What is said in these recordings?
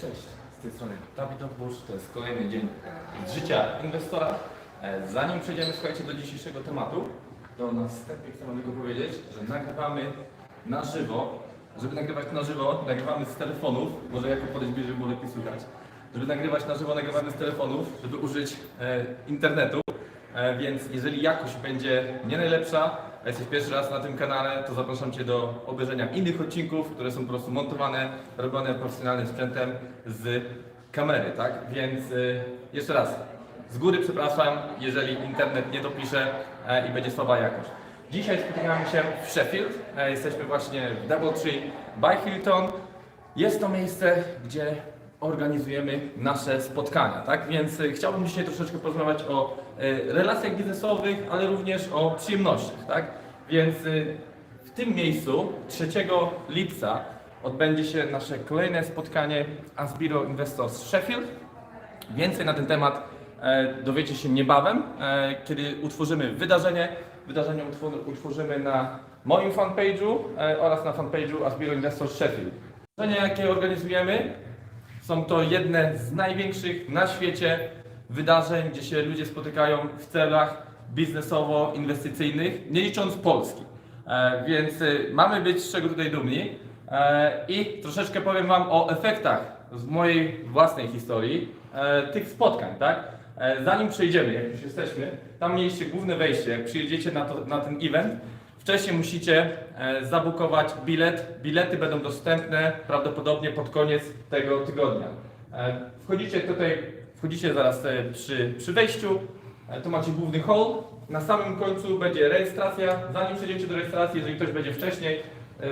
Cześć, z tej strony Dawid Busz, to jest kolejny dzień z życia inwestora. E, Zanim przejdziemy, słuchajcie, do dzisiejszego tematu, to na wstępie chcę tylko powiedzieć, że nagrywamy na żywo. Żeby nagrywać na żywo, nagrywamy z telefonów, może jako podejść bliżej, było lepiej słychać. Żeby nagrywać na żywo, nagrywamy z telefonów, żeby użyć e, internetu. E, więc jeżeli jakość będzie nie najlepsza, a jesteś pierwszy raz na tym kanale, to zapraszam Cię do obejrzenia innych odcinków, które są po prostu montowane, robione profesjonalnym sprzętem z kamery, tak? Więc y, jeszcze raz, z góry przepraszam, jeżeli internet nie dopisze e, i będzie słaba jakość. Dzisiaj spotykamy się w Sheffield, e, jesteśmy właśnie w Doubletree by Hilton. Jest to miejsce, gdzie organizujemy nasze spotkania, tak? Więc y, chciałbym dzisiaj troszeczkę porozmawiać o y, relacjach biznesowych, ale również o przyjemnościach, tak? Więc y, w tym miejscu 3 lipca odbędzie się nasze kolejne spotkanie Asbiro Investors Sheffield. Więcej na ten temat e, dowiecie się niebawem, e, kiedy utworzymy wydarzenie. Wydarzenie utwor- utworzymy na moim fanpage'u e, oraz na fanpage'u Asbiro Investors Sheffield. Wydarzenia, jakie organizujemy, są to jedne z największych na świecie wydarzeń, gdzie się ludzie spotykają w celach biznesowo-inwestycyjnych, nie licząc Polski. E, więc y, mamy być z czego tutaj dumni. E, I troszeczkę powiem Wam o efektach z mojej własnej historii e, tych spotkań, tak? Zanim przejdziemy, jak już jesteśmy, tam mieliście główne wejście, jak przyjedziecie na, to, na ten event, Wcześniej musicie e, zabukować bilet. Bilety będą dostępne prawdopodobnie pod koniec tego tygodnia. E, wchodzicie tutaj, wchodzicie zaraz e, przy, przy wejściu. Tu macie główny hall. Na samym końcu będzie rejestracja. Zanim przejdziecie do rejestracji, jeżeli ktoś będzie wcześniej,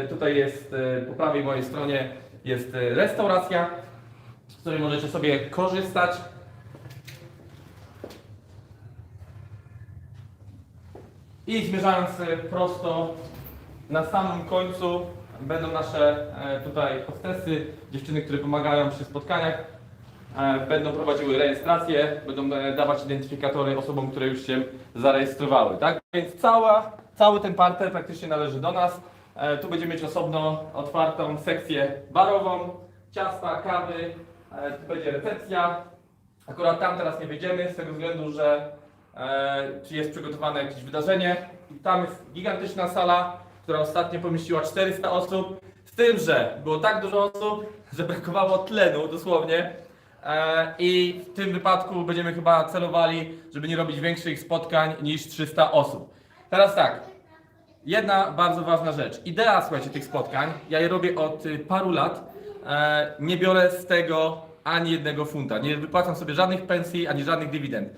tutaj jest po prawej mojej stronie jest restauracja, z której możecie sobie korzystać. I zmierzając e, prosto na samym końcu będą nasze e, tutaj hostesy, dziewczyny, które pomagają przy spotkaniach. E, Będą prowadziły rejestrację, będą dawać identyfikatory osobom, które już się zarejestrowały. Tak? Więc cała, cały ten parter praktycznie należy do nas. Tu będziemy mieć osobno otwartą sekcję barową, ciasta, kawy, tu będzie recepcja. Akurat tam teraz nie wyjdziemy z tego względu, że czy jest przygotowane jakieś wydarzenie. Tam jest gigantyczna sala, która ostatnio pomieściła 400 osób. Z tym, że było tak dużo osób, że brakowało tlenu dosłownie. E, I w tym wypadku będziemy chyba celowali, żeby nie robić większych spotkań niż 300 osób. Teraz tak, Jedna bardzo ważna rzecz. Idea, słuchajcie, tych spotkań, ja je robię od y, paru lat. E, nie biorę z tego ani jednego funta. Nie wypłacam sobie żadnych pensji, ani żadnych dywidend.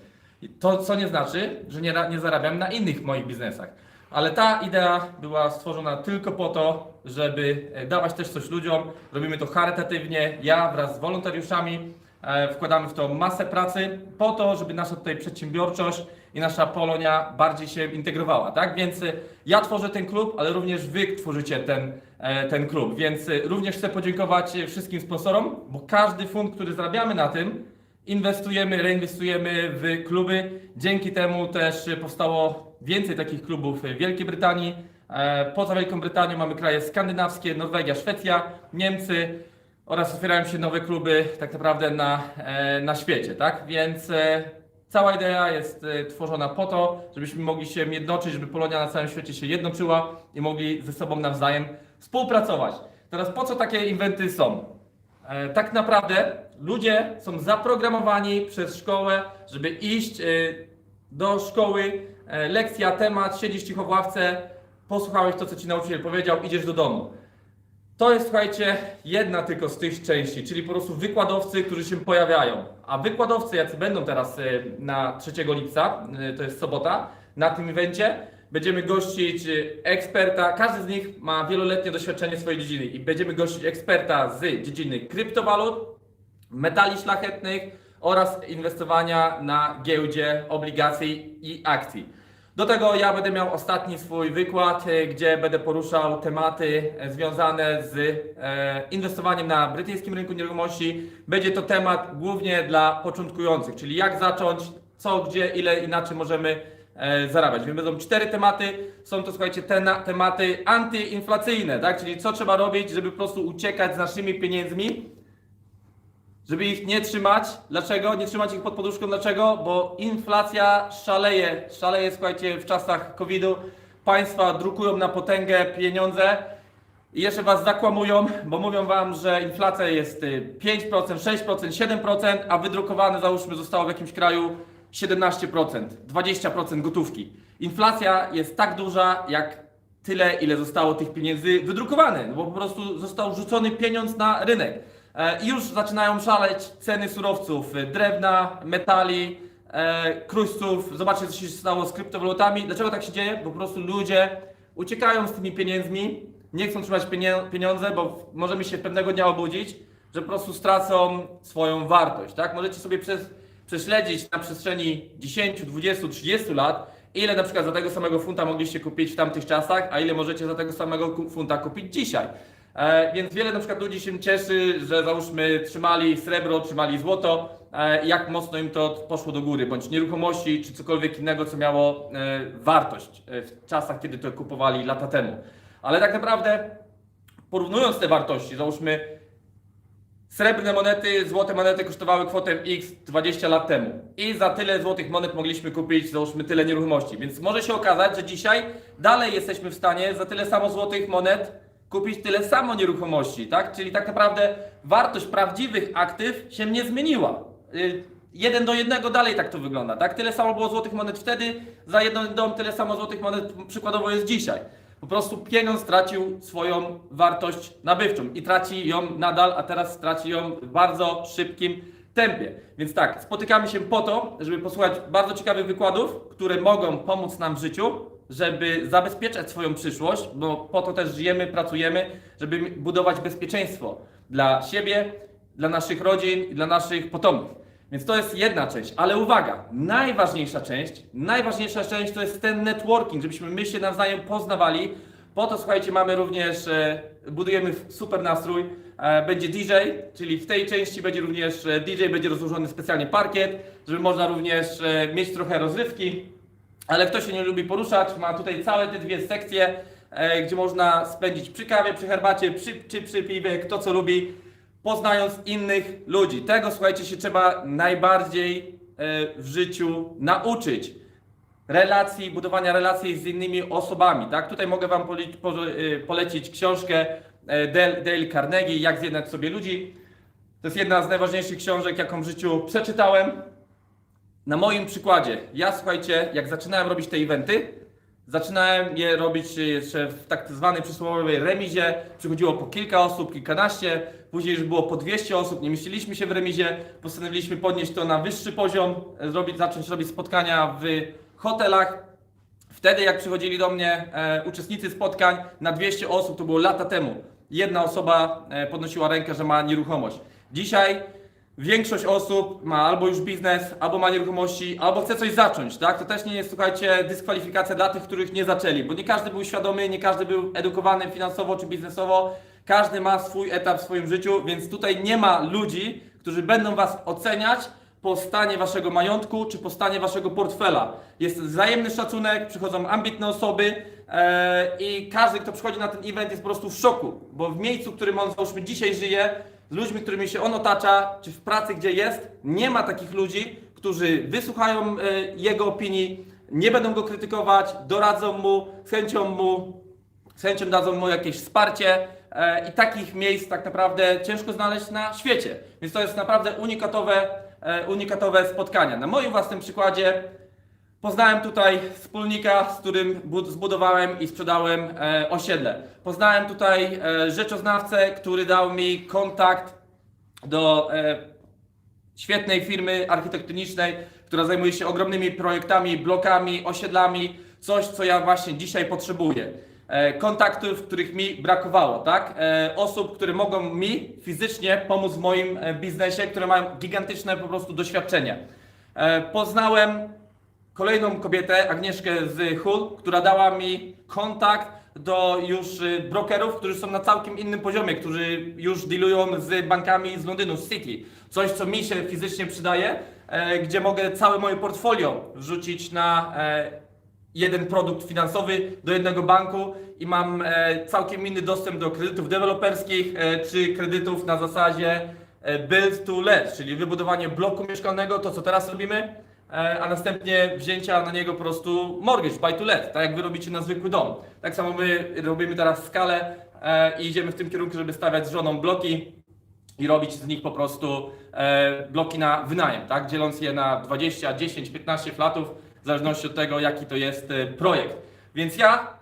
To, co nie znaczy, że nie, nie zarabiam na innych moich biznesach. Ale ta idea była stworzona tylko po to, żeby e, dawać też coś ludziom. Robimy to charytatywnie. Ja wraz z wolontariuszami e, wkładamy w to masę pracy po to, żeby nasza tutaj przedsiębiorczość i nasza Polonia bardziej się integrowała, tak? Więc y, ja tworzę ten klub, ale również wy tworzycie ten, e, ten klub. Więc również chcę podziękować wszystkim sponsorom, bo każdy fund, który zarabiamy na tym, inwestujemy, reinwestujemy w kluby. Dzięki temu też powstało więcej takich klubów w Wielkiej Brytanii. E, Poza Wielką Brytanią mamy kraje skandynawskie, Norwegia, Szwecja, Niemcy oraz otwierają się nowe kluby tak naprawdę na, e, na świecie, tak? Więc e, cała idea jest tworzona po to, żebyśmy mogli się jednoczyć, żeby Polonia na całym świecie się jednoczyła i mogli ze sobą nawzajem współpracować. Teraz po co takie inwenty są? Tak naprawdę ludzie są zaprogramowani przez szkołę, żeby iść e, do szkoły, e, lekcja, temat, siedzisz cicho w ławce, posłuchałeś to, co ci nauczyciel powiedział, idziesz do domu. To jest, słuchajcie, jedna tylko z tych części, czyli po prostu wykładowcy, którzy się pojawiają. A wykładowcy, jacy będą teraz e, na 3 lipca, e, to jest sobota, na tym evencie, będziemy gościć eksperta, każdy z nich ma wieloletnie doświadczenie w swojej dziedziny i będziemy gościć eksperta z dziedziny kryptowalut, metali szlachetnych oraz inwestowania na giełdzie obligacji i akcji. Do tego ja będę miał ostatni swój wykład, e, gdzie będę poruszał tematy związane z e, inwestowaniem na brytyjskim rynku nieruchomości. Będzie to temat głównie dla początkujących, czyli jak zacząć, co, gdzie, ile inaczej możemy e, zarabiać. Więc będą cztery tematy. Są to, słuchajcie, te tematy antyinflacyjne, tak? Czyli co trzeba robić, żeby po prostu uciekać z naszymi pieniędzmi żeby ich nie trzymać. Dlaczego? Nie trzymać ich pod poduszką. Dlaczego? Bo inflacja szaleje. Szaleje, słuchajcie, w czasach COVID-u. Państwa drukują na potęgę pieniądze i jeszcze was zakłamują, bo mówią wam, że inflacja jest y, 5%, 6%, 7%, a wydrukowane załóżmy zostało w jakimś kraju 17%, 20% gotówki. Inflacja jest tak duża, jak tyle, ile zostało tych pieniędzy wydrukowane, no bo po prostu został rzucony pieniądz na rynek. E, I już zaczynają szaleć ceny surowców, y, drewna, metali, e, kruszców. Zobaczcie, co się stało z kryptowalutami. Dlaczego tak się dzieje? Bo po prostu ludzie uciekają z tymi pieniędzmi, nie chcą trzymać pieniądze, bo możemy się pewnego dnia obudzić, że po prostu stracą swoją wartość, tak? Możecie sobie prześledzić na przestrzeni 10, 20, 30 lat, ile na przykład za tego samego funta mogliście kupić w tamtych czasach, a ile możecie za tego samego funta kupić dzisiaj. E, więc wiele na przykład ludzi się cieszy, że załóżmy trzymali srebro, trzymali złoto, e, jak mocno im to poszło do góry, bądź nieruchomości, czy cokolwiek innego, co miało e, wartość w czasach, kiedy to kupowali lata temu. Ale tak naprawdę porównując te wartości, załóżmy srebrne monety, złote monety kosztowały kwotę X 20 lat temu i za tyle złotych monet mogliśmy kupić, załóżmy tyle nieruchomości. Więc może się okazać, że dzisiaj dalej jesteśmy w stanie za tyle samo złotych monet kupić tyle samo nieruchomości, tak? Czyli tak naprawdę wartość prawdziwych aktyw się nie zmieniła. Y, Jeden do jednego dalej tak to wygląda, tak? Tyle samo było złotych monet wtedy, za jeden dom tyle samo złotych monet przykładowo jest dzisiaj. Po prostu pieniądz stracił swoją wartość nabywczą i traci ją nadal, a teraz straci ją w bardzo szybkim tempie. Więc tak, spotykamy się po to, żeby posłuchać bardzo ciekawych wykładów, które mogą pomóc nam w życiu, żeby zabezpieczać swoją przyszłość, bo po to też żyjemy, pracujemy, żeby budować bezpieczeństwo dla siebie, dla naszych rodzin i dla naszych potomków. Więc to jest jedna część, ale uwaga, najważniejsza część, najważniejsza część to jest ten networking, żebyśmy my się nawzajem poznawali. Po to, słuchajcie, mamy również, e, budujemy super nastrój, e, będzie DJ, czyli w tej części będzie również e, DJ, będzie rozłożony specjalnie parkiet, żeby można również mieć trochę rozrywki, ale kto się nie lubi poruszać, ma tutaj całe te dwie sekcje, e, gdzie można spędzić przy kawie, przy herbacie, przy, czy przy piwie, kto co lubi, poznając innych ludzi. Tego, słuchajcie, się trzeba najbardziej e, w życiu nauczyć. Relacji, budowania relacji z innymi osobami, tak? Tutaj mogę Wam e, polecić książkę Dale Carnegie, Jak zjednać sobie ludzi. To jest jedna z najważniejszych książek, jaką w życiu przeczytałem. Na moim przykładzie, ja słuchajcie, jak zaczynałem robić te eventy, zaczynałem je robić jeszcze w tak zwanej przysłowiowej remizie. Przychodziło po kilka osób, kilkanaście, później już było po 200 osób, nie mieściliśmy się w remizie. Postanowiliśmy podnieść to na wyższy poziom, zrobić, zacząć robić spotkania w hotelach. Wtedy, jak przychodzili do mnie e, uczestnicy spotkań na 200 osób, to było lata temu, jedna osoba e, podnosiła rękę, że ma nieruchomość. Dzisiaj większość osób ma albo już biznes, albo ma nieruchomości, albo chce coś zacząć, tak? To też nie jest, słuchajcie, dyskwalifikacja dla tych, których nie zaczęli, bo nie każdy był świadomy, nie każdy był edukowany finansowo czy biznesowo, każdy ma swój etap w swoim życiu, więc tutaj nie ma ludzi, którzy będą Was oceniać po stanie Waszego majątku czy po stanie Waszego portfela. Jest wzajemny szacunek, przychodzą ambitne osoby e, i każdy, kto przychodzi na ten event jest po prostu w szoku, bo w miejscu, w którym on załóżmy dzisiaj żyje, z ludźmi, którymi się on otacza, czy w pracy, gdzie jest, nie ma takich ludzi, którzy wysłuchają e, jego opinii, nie będą go krytykować, doradzą mu, z chęcią mu, z chęcią dadzą mu jakieś wsparcie e, i takich miejsc tak naprawdę ciężko znaleźć na świecie. Więc to jest naprawdę unikatowe, e, unikatowe spotkania. Na moim własnym przykładzie Poznałem tutaj wspólnika, z którym bud- zbudowałem i sprzedałem e, osiedle. Poznałem tutaj e, rzeczoznawcę, który dał mi kontakt do e, świetnej firmy architektonicznej, która zajmuje się ogromnymi projektami, blokami, osiedlami, coś, co ja właśnie dzisiaj potrzebuję. Kontaktów, których mi brakowało, tak? Osób, które mogą mi fizycznie pomóc w moim biznesie, które mają gigantyczne po prostu doświadczenie. Poznałem kolejną kobietę, Agnieszkę z HUL, która dała mi kontakt do już y, brokerów, którzy są na całkiem innym poziomie, którzy już dealują z bankami z Londynu, z City. Coś, co mi się fizycznie przydaje, e, gdzie mogę całe moje portfolio wrzucić na e, jeden produkt finansowy do jednego banku i mam e, całkiem inny dostęp do kredytów deweloperskich czy kredytów na zasadzie build to let, czyli wybudowanie bloku mieszkalnego, to co teraz robimy, a następnie wzięcia na niego po prostu mortgage, buy to let, tak jak wy robicie na zwykły dom. Tak samo my robimy teraz skalę e, i idziemy w tym kierunku, żeby stawiać z żoną bloki i robić z nich po prostu e, bloki na wynajem, tak? Dzieląc je na 20, 10, 15 flatów, w zależności od tego, jaki to jest e, projekt. Więc ja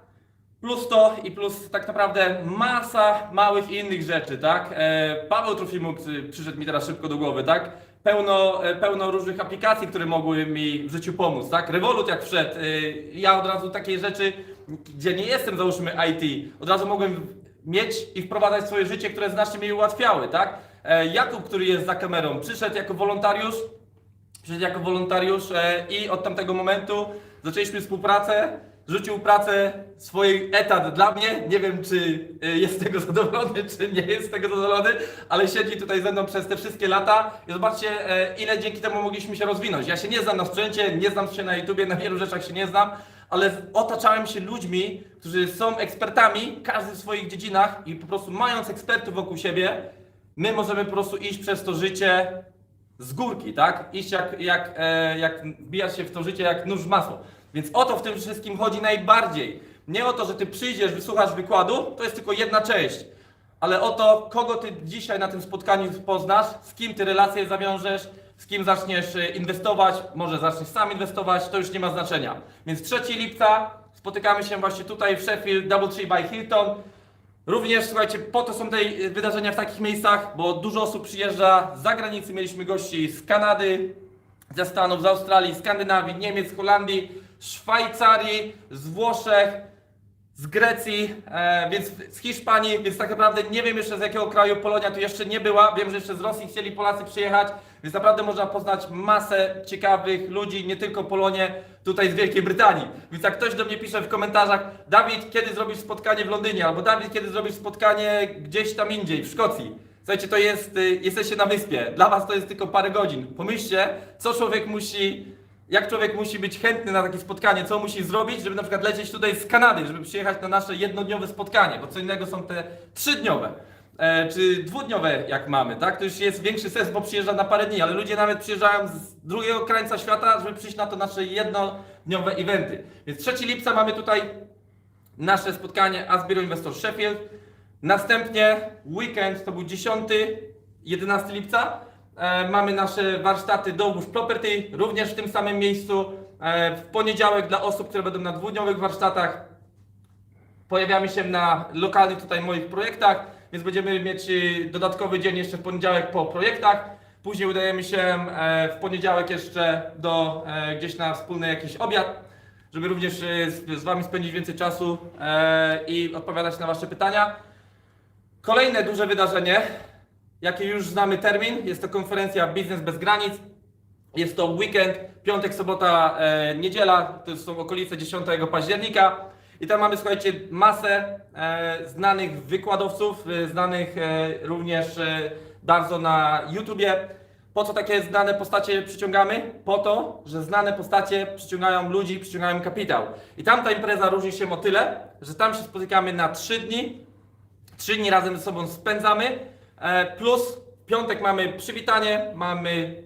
plus to i plus tak naprawdę masa małych innych rzeczy, tak? E, Paweł Trofimuk przyszedł mi teraz szybko do głowy, tak? Pełno, e, pełno różnych aplikacji, które mogły mi w życiu pomóc, tak? Revolut jak wszedł, y, ja od razu takie rzeczy, gdzie nie jestem załóżmy IT, od razu mogłem mieć i wprowadzać swoje życie, które znacznie mi ułatwiały, tak? E, Jakub, który jest za kamerą, przyszedł jako wolontariusz, przyszedł jako wolontariusz e, i od tamtego momentu zaczęliśmy współpracę. Rzucił pracę, swój etat dla mnie. Nie wiem, czy e, jest z tego zadowolony, czy nie jest z tego zadowolony, ale siedzi tutaj ze mną przez te wszystkie lata i zobaczcie, e, ile dzięki temu mogliśmy się rozwinąć. Ja się nie znam na sprzęcie, nie znam się na YouTubie, na wielu rzeczach się nie znam, ale otaczałem się ludźmi, którzy są ekspertami, każdy w swoich dziedzinach i po prostu mając ekspertów wokół siebie, my możemy po prostu iść przez to życie z górki, tak? Iść jak, jak, e, jak wbijać się w to życie jak nóż w masło. Więc o to w tym wszystkim chodzi najbardziej. Nie o to, że ty przyjdziesz, wysłuchasz wykładu, to jest tylko jedna część. Ale o to, kogo ty dzisiaj na tym spotkaniu poznasz, z kim ty relacje zawiążesz, z kim zaczniesz e, inwestować, może zaczniesz sam inwestować, to już nie ma znaczenia. Więc 3 lipca spotykamy się właśnie tutaj w Sheffield, Doubletree by Hilton. Również, słuchajcie, po to są te y, wydarzenia w takich miejscach, bo dużo osób przyjeżdża z zagranicy. Mieliśmy gości z Kanady, ze Stanów, z Australii, Skandynawii, Niemiec, Holandii, Szwajcarii, z Włoszech, z Grecji, e, więc z Hiszpanii, więc tak naprawdę nie wiem jeszcze z jakiego kraju Polonia tu jeszcze nie była. Wiem, że jeszcze z Rosji chcieli Polacy przyjechać, więc naprawdę można poznać masę ciekawych ludzi, nie tylko Polonię, tutaj z Wielkiej Brytanii. Więc jak ktoś do mnie pisze w komentarzach, Dawid, kiedy zrobisz spotkanie w Londynie, albo Dawid, kiedy zrobisz spotkanie gdzieś tam indziej, w Szkocji. Słuchajcie, to jest, y, jesteście na wyspie, dla was to jest tylko parę godzin. Pomyślcie, co człowiek musi jak człowiek musi być chętny na takie spotkanie, co musi zrobić, żeby na przykład lecieć tutaj z Kanady, żeby przyjechać na nasze jednodniowe spotkanie, bo co innego są te trzydniowe. E, czy dwudniowe jak mamy, tak? To już jest większy sens, bo przyjeżdża na parę dni, ale ludzie nawet przyjeżdżają z drugiego krańca świata, żeby przyjść na to nasze jednodniowe eventy. Więc 3 lipca mamy tutaj nasze spotkanie Asbiro Investor Sheffield. Następnie weekend, to był 10, 11 lipca, mamy nasze warsztaty Dołóż Property, również w tym samym miejscu. E, w poniedziałek dla osób, które będą na dwudniowych warsztatach, pojawiamy się na lokalnych tutaj moich projektach, więc będziemy mieć y, dodatkowy dzień jeszcze w poniedziałek po projektach. Później udajemy się e, w poniedziałek jeszcze do e, gdzieś na wspólny jakiś obiad, żeby również e, z, z Wami spędzić więcej czasu e, i odpowiadać na Wasze pytania. Kolejne duże wydarzenie, jakie już znamy termin, jest to konferencja Biznes bez granic. Jest to weekend, piątek, sobota, e, niedziela, to są okolice 10 października. I tam mamy, słuchajcie, masę e, znanych wykładowców, e, znanych e, również e, bardzo na YouTubie. Po co takie znane postacie przyciągamy? Po to, że znane postacie przyciągają ludzi, przyciągają kapitał. I tam ta impreza różni się o tyle, że tam się spotykamy na 3 dni, Trzy dni razem ze sobą spędzamy, plus w piątek mamy przywitanie, mamy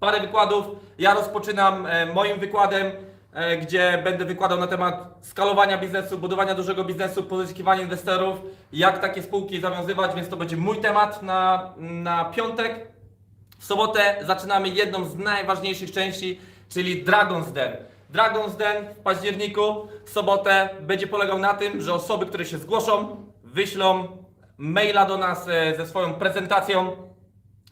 parę wykładów. Ja rozpoczynam e, moim wykładem, e, gdzie będę wykładał na temat skalowania biznesu, budowania dużego biznesu, pozyskiwania inwestorów, jak takie spółki zawiązywać, więc to będzie mój temat na, na piątek. W sobotę zaczynamy jedną z najważniejszych części, czyli Dragon's Den. Dragon's Den w październiku, w sobotę będzie polegał na tym, że osoby, które się zgłoszą, wyślą maila do nas e, ze swoją prezentacją,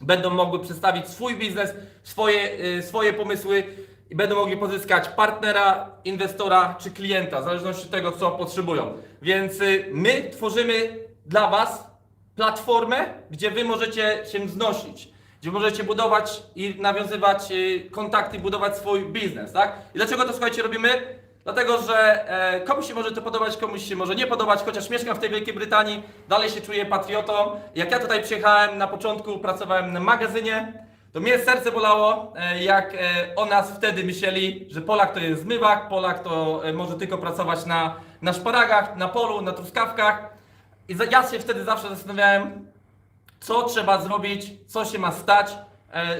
będą mogły przedstawić swój biznes, swoje, y, swoje pomysły i będą mogli pozyskać partnera, inwestora czy klienta, w zależności od tego, co potrzebują. Więc y, my tworzymy dla Was platformę, gdzie Wy możecie się wznosić, gdzie możecie budować i nawiązywać kontakty, budować swój biznes, tak? I dlaczego to, słuchajcie, robimy? Dlatego, że e, komuś się może to podobać, komuś się może nie podobać, chociaż mieszkam w tej Wielkiej Brytanii, dalej się czuję patriotą. Jak ja tutaj przyjechałem na początku, pracowałem na magazynie, to mnie serce bolało, e, jak e, o nas wtedy myśleli, że Polak to jest zmywak, Polak to może tylko pracować na, na szparagach, na polu, na truskawkach. I ja się wtedy zawsze zastanawiałem, co trzeba zrobić, co się ma stać,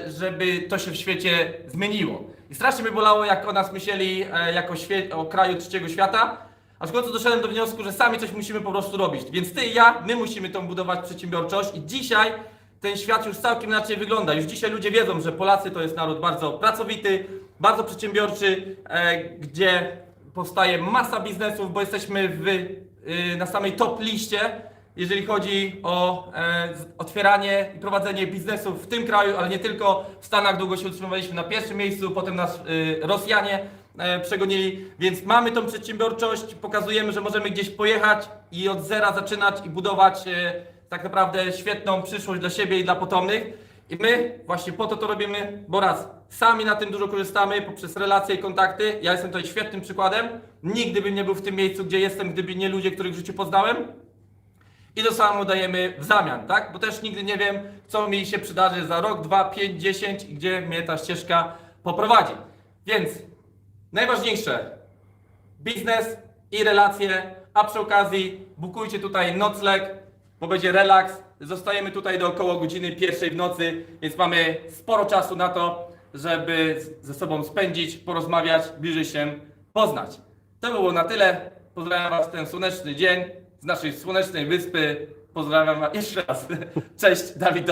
żeby to się w świecie zmieniło. I strasznie by bolało, jak o nas myśleli e, jako o kraju trzeciego świata, aż w końcu doszedłem do wniosku, że sami coś musimy po prostu robić. Więc ty i ja, my musimy tą budować przedsiębiorczość i dzisiaj ten świat już całkiem inaczej wygląda. Już dzisiaj ludzie wiedzą, że Polacy to jest naród bardzo pracowity, bardzo przedsiębiorczy, e, gdzie powstaje masa biznesów, bo jesteśmy w, y, na samej top liście, jeżeli chodzi o e, otwieranie i prowadzenie biznesów w tym kraju, ale nie tylko. W Stanach długo się utrzymywaliśmy na pierwszym miejscu, potem nas y, Rosjanie e, przegonili, więc mamy tą przedsiębiorczość, pokazujemy, że możemy gdzieś pojechać i od zera zaczynać i budować e, tak naprawdę świetną przyszłość dla siebie i dla potomnych. I my właśnie po to to robimy, bo raz, sami na tym dużo korzystamy poprzez relacje i kontakty. Ja jestem tutaj świetnym przykładem. Nigdy bym nie był w tym miejscu, gdzie jestem, gdyby nie ludzie, których w życiu poznałem. I to samo dajemy w zamian, tak? Bo też nigdy nie wiem, co mi się przydarzy za rok, dwa, pięć, dziesięć i gdzie mnie ta ścieżka poprowadzi. Więc najważniejsze, biznes i relacje, a przy okazji bukujcie tutaj nocleg, bo będzie relaks. Zostajemy tutaj do około godziny pierwszej w nocy, więc mamy sporo czasu na to, żeby ze sobą spędzić, porozmawiać, bliżej się poznać. To było na tyle. Pozdrawiam Was w ten słoneczny dzień z naszej słonecznej wyspy. Pozdrawiam jeszcze raz. Cześć, Dawid.